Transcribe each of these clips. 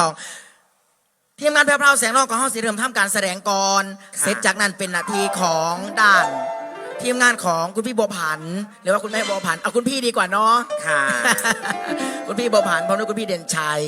ทองทีมงานแพรวพราวแสงนอกของห้องสีเริ่มทำการแสดงก่อนค่ะเสร็จจากนั้นเป็นหนาทีของด้าน ทีมงานของคุณพี่บัวผัน หรือว่าคุณแม่บัวผันเอาคุณพี่ดีกว่าเนาะค่ะ คุณพี่บัวผันพร้อมด้วยคุณพี่เด่นชัย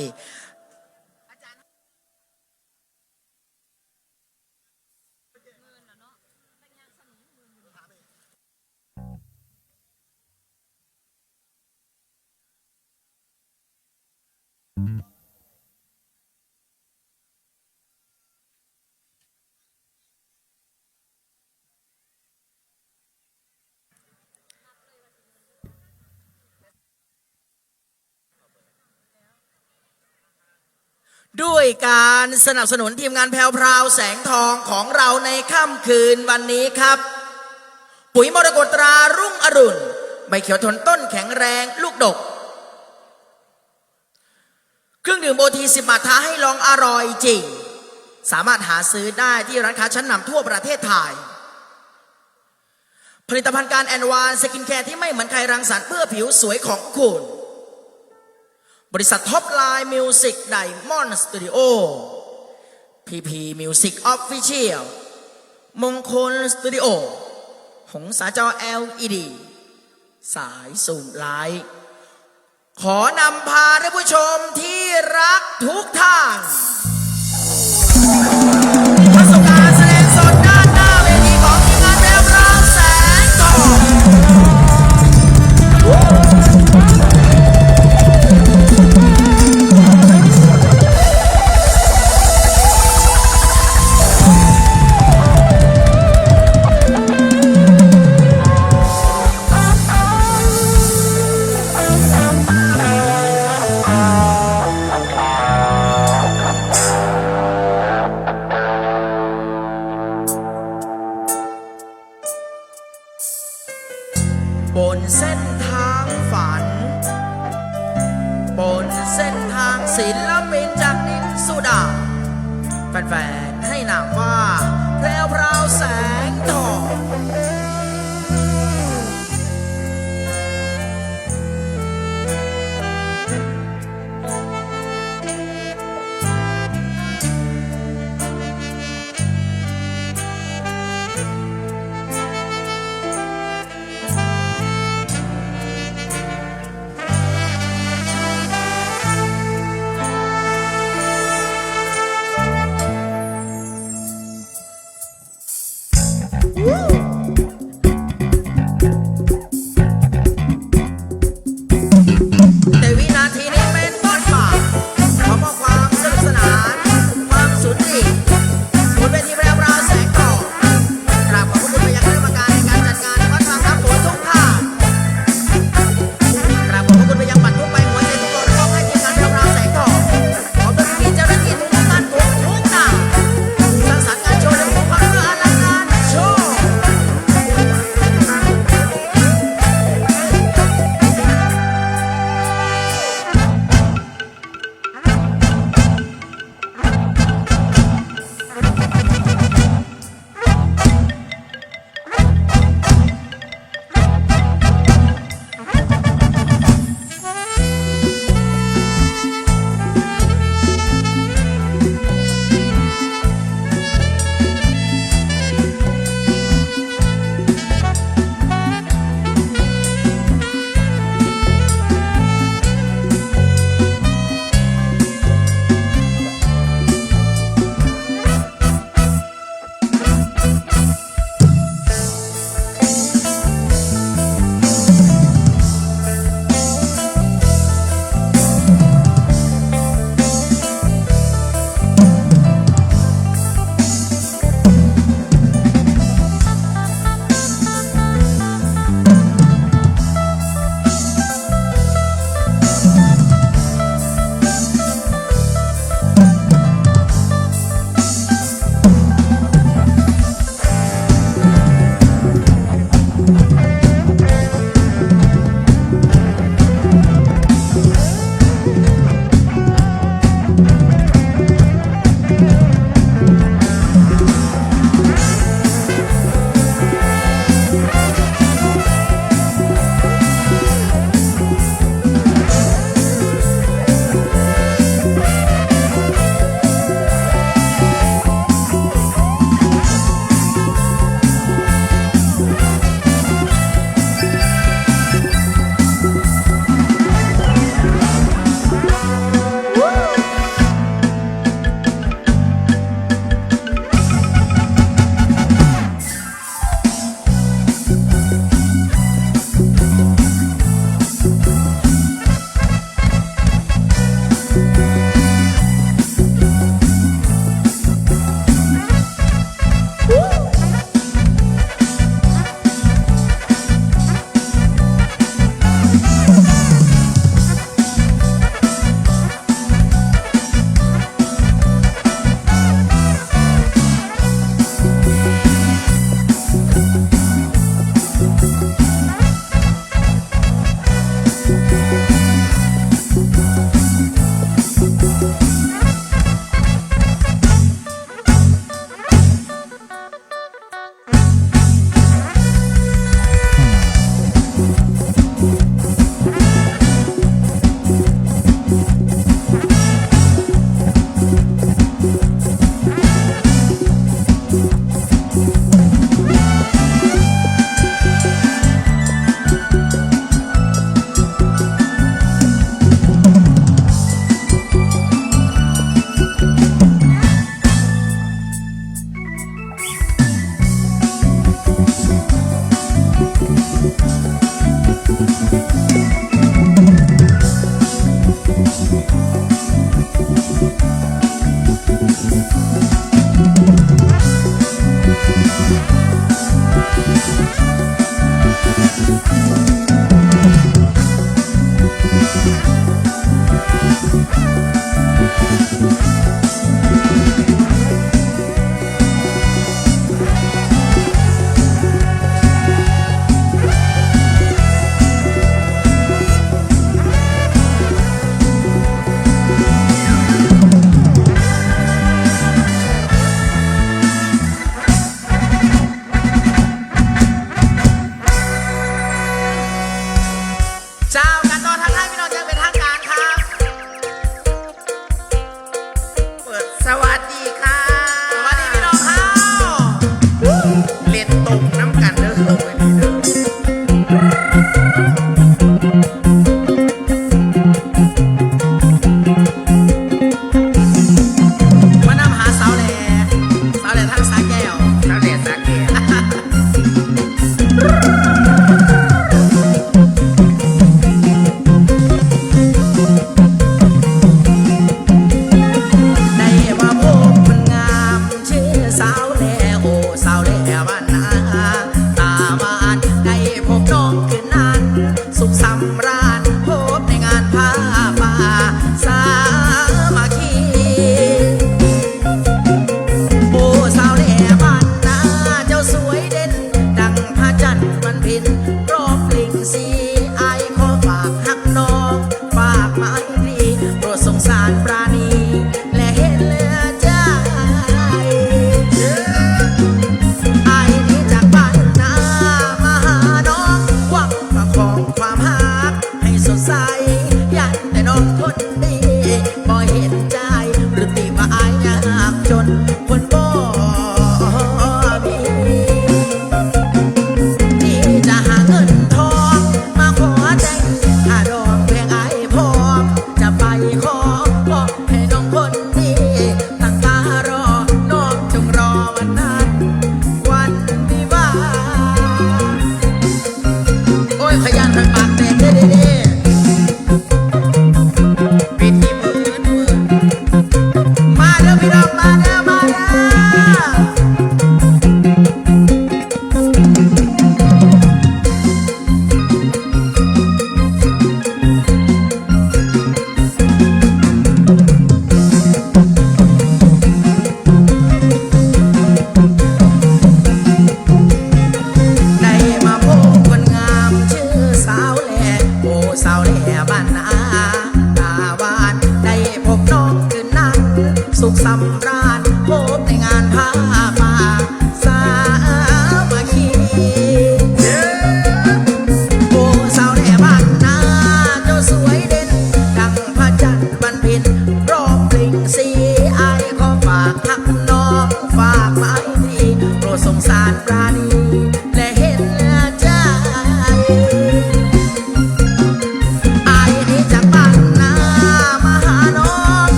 ด้วยการสนับสนุนทีมงานแพรวพราวแสงทองของเราในค่ำคืนวันนี้ครับ ปุ๋ยมรกตรารุ่งอรุณใบเขียวทนต้นแข็งแรงลูกดก เครื่องดื่มโอทีสิบบาทท้าให้ลองอร่อยจริง สามารถหาซื้อได้ที่ร้านค้าชั้นนำทั่วประเทศไทย ผลิตภัณฑ์การแอนวานสกินแคร์ที่ไม่เหมือนใครรังสรรค์เพื่อผิวสวยของคุณ บริษัทท็อปไลน์มิวสิกไดมอนด์สตูดิโอพีพีมิวสิกออฟฟิเชียลมงคลสตูดิโอ หงสาจอ LED สายสูงไลท์ขอนำพาท่านผู้ชมที่รักทุกท่าน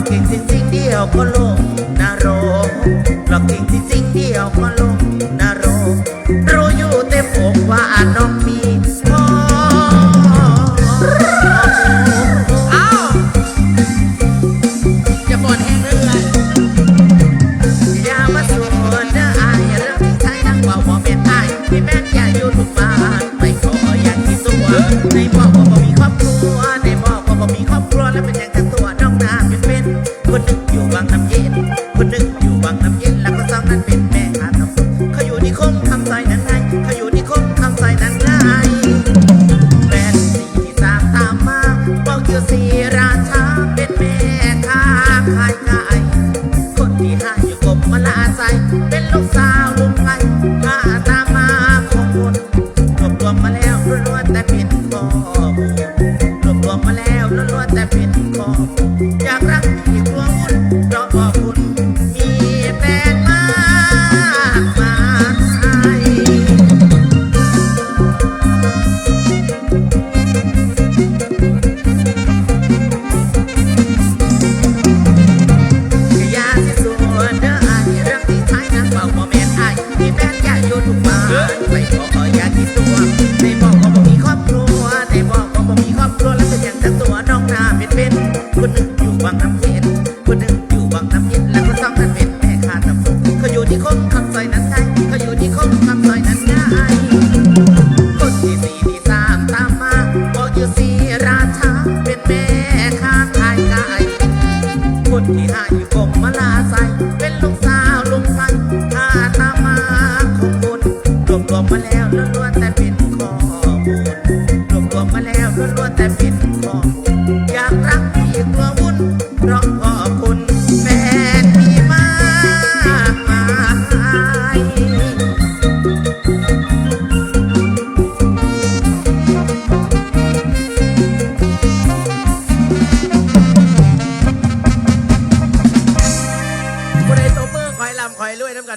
อกเก่งจริงเดียวก็ลงนรกหลอกเก่งจริงเดียวก็ลงนรกรู้อยู่เต็มอกว่าน้องมีพ่อเอ้าอย่าบ่นแห้งเรื่อยอย่ามาสวนเด้ออายเรื่องที่ใช้นักว่าว่าแม่นอายพี่แม่นอย่าอยู่ทุกบ้านไม่ขออย่างที่ตัวในบอกว่าบ่มีครอบ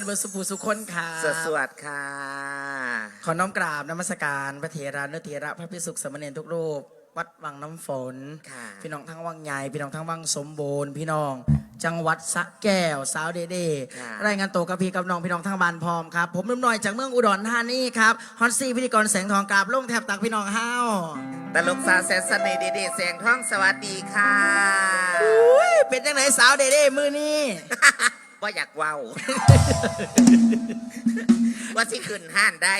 เบอร์สุภูสุคนค่ะสวสวัสดีค่ะ ขอน้อมกราบนมัสการพระเถระเนรเถระพระพิสุขสามเณรทุกรูป วัดวังน้ำฝนค่ะพี่น้องทั้งวังใหญ่พี่น้องทั้งวังสมบูรณ์พี่น้อง จังหวัดสระแก้วสาวเดเดค่ะรายงานตัวกับพี่กับน้องพี่น้องทั้งบ้านพร้อมครับ ผมนุ่มน้อยจากเมืองอุดรธานีครับฮอนซี่พิธีกรแสงทองกราบลงแทบตักพี่น้องห้าวตลกสาวแสนเสน่ห์เด็ดๆแสงท้องสวัสดีค่ะอุ้ยเป็นจังไหนสาวเดเดมือนี้ ว่าอยากเว้า ว่าสิขึ้นห้านได้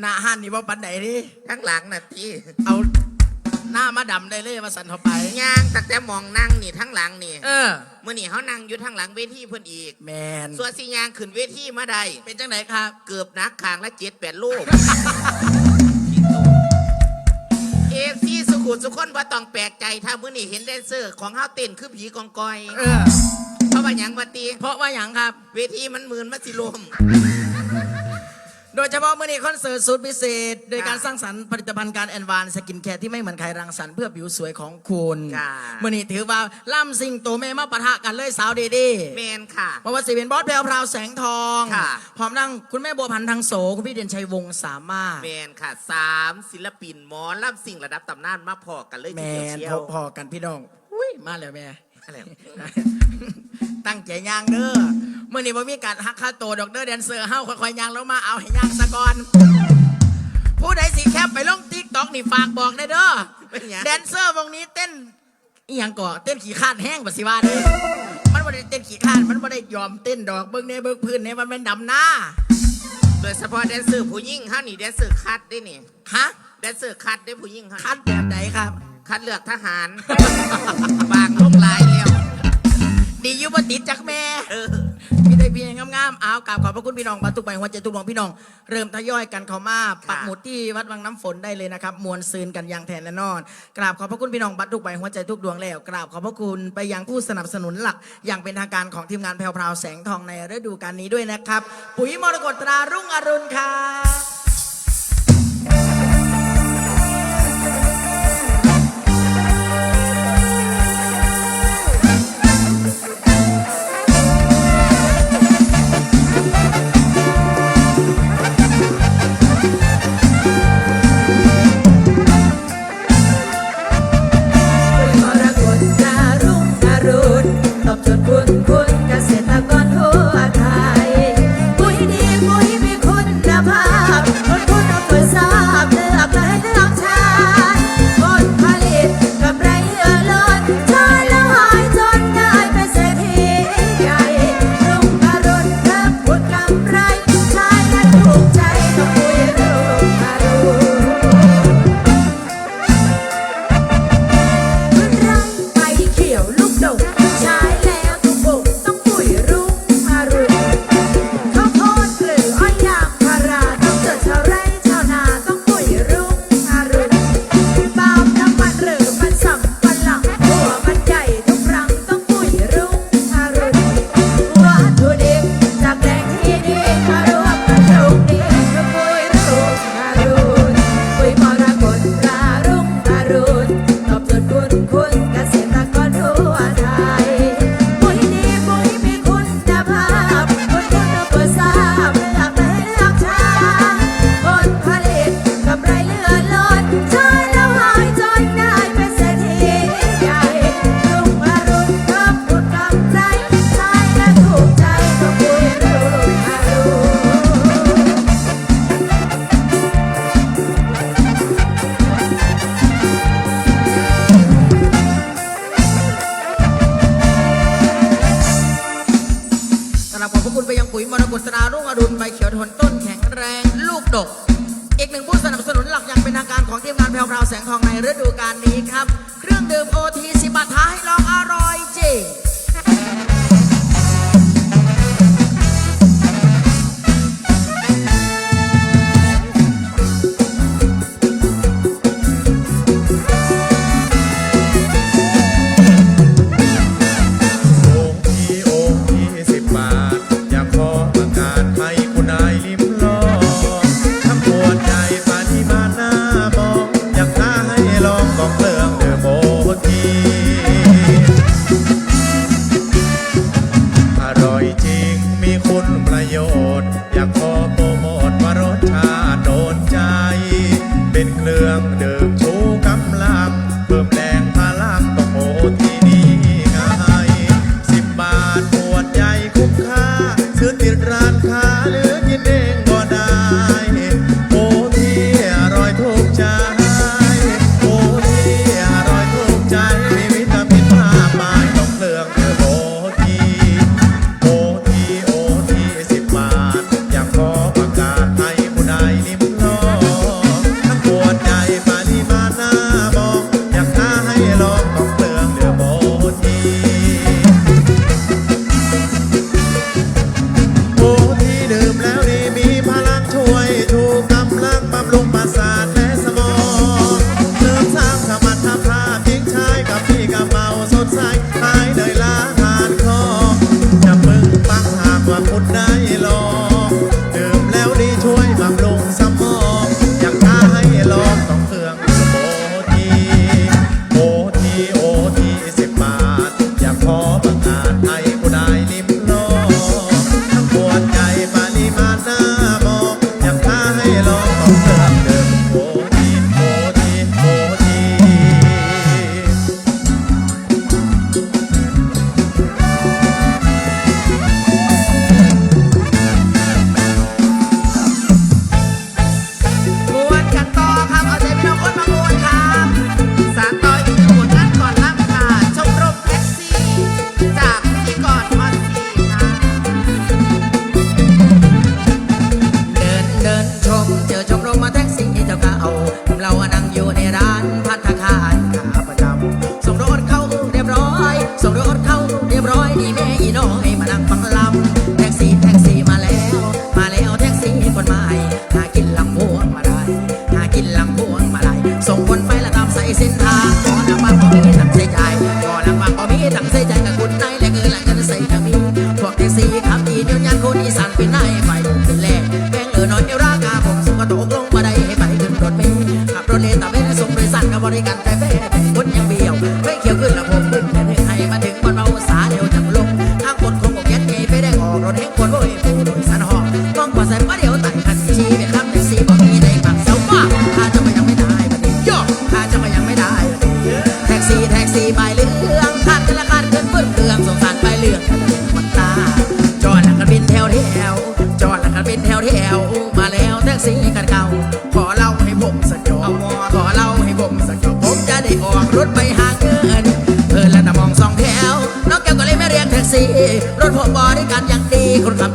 หน้าหันนี่บ่ปันไหนดิทั้งหลังน่ะพี่เอาหน้ามาดำได้เลยมาสั่นเข้าไป ย่างตั้งแต่มองนั่งนี่ทั้งหลังนี่เออมื่อนี่เขานั่งอยู่ทั้งหลังเวทีเพิ่นอีก แมนส่วนสิยางขึ้นเวทีมาได้เป็นจังไหนครับ เกือบนักคางละเจ็ดแปดลูกเอฟซีสุขุมสุขคนว่าต้องแปลกใจถ้ามื่อนี่เห็นแดนเซอร์ ของเฮาเต้นคือผีกองกอย เออเพราะ ว่าหยังปตีเพราะว่าอย่างครับ เวทีมันหมื่นมัสิลม โดยเฉพาะมื่อนี้คอนเสิร์ตสุดพิเศษ โดยการค่ะสร้างสรรค์ผลิตภัณฑ์การแอนวานสกินแคร์ที่ไม่เหมือนใครรังสรรค์เพื่อผิวสวยของคุณค่ะมื่อนี้ถือว่าล่ำซิงโตเมมาปะทะกันเลยสาวเดเดแมนค่ะ เพราะว่าสิเป็นบอสแพรวพราวแสงทองค่ะ พร้อมนั่งคุณแม่บัวพันธ์ทางโสคุณพี่เด่นชัยวงศ์สามารถ แมนค่ะสามศิลปินหมอลำสิ่งระดับตำนานมาพอกันเลยแมทีเดียวนเชียว พอๆกันพี่น้อง อุ้ยมาแล้วแม่ อะไร ตั้งใจย่างเด้อเมื่อนี้บ่มีการหักค่าตัวดอกเด้อแดนเซอร์เฮาค่อยๆย่างแล้วมาเอาให้ย่างซะก่อน ผู้ใดสิแคปไปลงติ๊กต็อกนี่ฝากบอกได้เด้อเป็นหยัง แดนเซอร์วงนี้เต้นอีหยังก่อเต้นขี่คร้านแห้งบัสิว่าเด้อมันบ่ได้เต้นขี่คร้านมันบ่ได้ยอมเต้นดอกเบิ่งในเบิ่งพื้นเนี่ยมันเป็นดำหน้าโดยเฉพาะแดนเซอร์ผู้หญิงเฮานี่แดนเซอร์คัดได้นี่ฮะแดนเซอร์คัดได้ผู้หญิงเฮาคัดแบบไหนครับ คัดเลือกทหาร บางลงหลายแล้ว ดีอยู่บ่ติดจากแม่เออมีแต่เพียงงามๆเอากราบขอบพระคุณพี่น้องบรรทุกไปหัวใจทุกดวงพี่น้อง เริ่มทยอยกันเข้ามาปักหมุดที่วัดวังน้ำฝนได้เลยนะครับมวลซืนกันอย่างแทนแน่นอนกราบขอบพระคุณพี่น้องบรรทุกไปหัวใจทุกดวงแล้วกราบขอบพระคุณไปยังผู้สนับสนุนหลัก อย่างเป็นทางการของทีมงานแพรวพราวแสงทองในฤดูกาลนี้ด้วยนะครับ ปุ๋ยมรกตตรารุ่งอรุณครับ 龙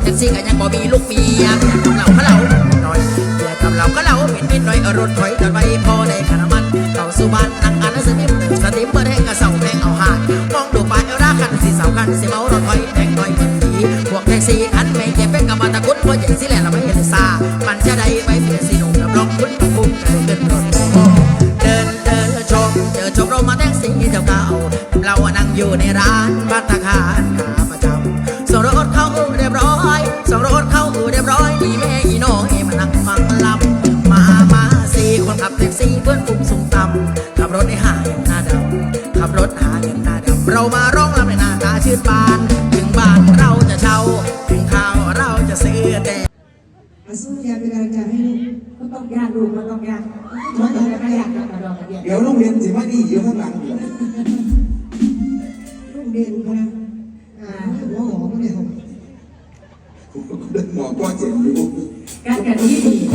จังสิก็ยังบ่มีลูกเมียเหล่าเขาเหล่าน้อยเพื่อทำเหล่าก็เหล่าเป็นนิดหน่อยอรถถอยดอนไว้พอในขนมันเข้าสุบานนั่งอ่นหนังสือพิมพ์สติมเปิดให้กระเสาแทงเอาหาดมองดูไปลายเอวราคันสิเสาคันสิเมารถถอยแทงหน่อยมันดีพวกแท็กซี่อันไม่เก็บเป็นกับมาตะกุดพอเย็นสิแหละเราไม่เห็นซามันจะได้ไปเพียงสีหนุ่มดับล้อกคุ้ณคุ้มใจขึ้นรถเดินเดินชมเจอชมเรามาแท็กซี่เจ้าเก่าเรานั่งอยู่ในร้านบัตรคาร ถหาเงินหน้าดำเรามาร้องรำในหน้าตาชื่นบาน ถึงบ้านเราจะเช่า ถึงข้าวเราจะเสียแต่สู้ยาเป็นกำลังใจห้ลูกก็ต้องยากลูกก็ต้องยากมัต้องยากเดี๋ยวโรงเรียนสิม่านี่อยู่ข้างหลังโรงเรียนเนะวหอเนี่ยผดินหมอก็เจ็บอกันกันที่